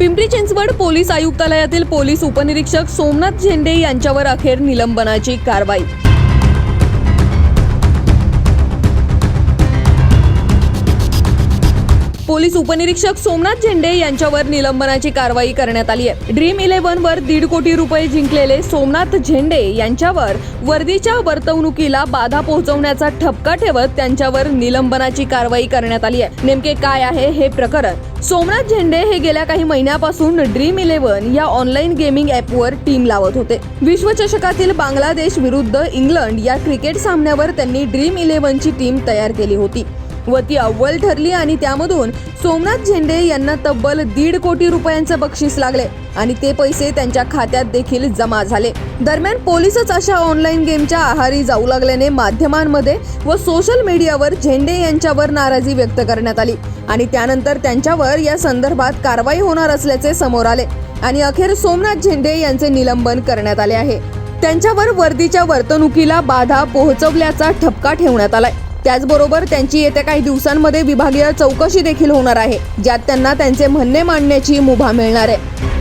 Pimpri Chinchwad police आयुक्तालयातील police उपनिरीक्षक सोमनाथ झेंडे यांच्यावर अखेर निलंबनाची कारवाई. पोलीस उपनिरीक्षक सोमनाथ झेंडे यांच्यावर निलंबनाची कारवाई करण्यात आली आहे. ड्रीम इलेव्हन वर दीड कोटी रुपये जिंकलेले सोमनाथ झेंडे यांच्यावर वर्दीच्या वर्तवणुकीला बाधा पोहोचवण्याचा ठपका ठेवत त्यांच्यावर निलंबनाची कारवाई करण्यात आली आहे. नेमके काय आहे हे प्रकरण? सोमनाथ झेंडे हे गेल्या काही महिन्यापासून ड्रीम इलेव्हन या ऑनलाईन गेमिंग ॲपवर टीम लावत होते. विश्वचषकातील बांगलादेश विरुद्ध इंग्लंड या क्रिकेट सामन्यावर त्यांनी ड्रीम इलेव्हनची टीम तयार केली होती. व ती अव्वल ठरली आणि त्यामधून सोमनाथ झेंडे यांना तब्बल दीड कोटी रुपयांचं बक्षीस लागले आणि ते पैसे त्यांच्या खात्यात देखील जमा झाले. दरम्यान पोलीसच अशा ऑनलाईन गेमच्या आहारी जाऊ लागल्याने माध्यमांमध्ये व सोशल मीडियावर झेंडे यांच्यावर नाराजी व्यक्त करण्यात आली आणि त्यानंतर त्यांच्यावर या संदर्भात कारवाई होणार असल्याचे समोर आले आणि अखेर सोमनाथ झेंडे यांचे निलंबन करण्यात आले आहे. त्यांच्यावर वर्दीच्या वर्तणुकीला बाधा पोहोचवल्याचा ठपका ठेवण्यात आलाय. त्याचबरोबर त्यांची येत्या काही दिवसांमध्ये विभागीय चौकशी देखील होणार आहे ज्यात त्यांना त्यांचे म्हणणे मांडण्याची मुभा मिळणार आहे.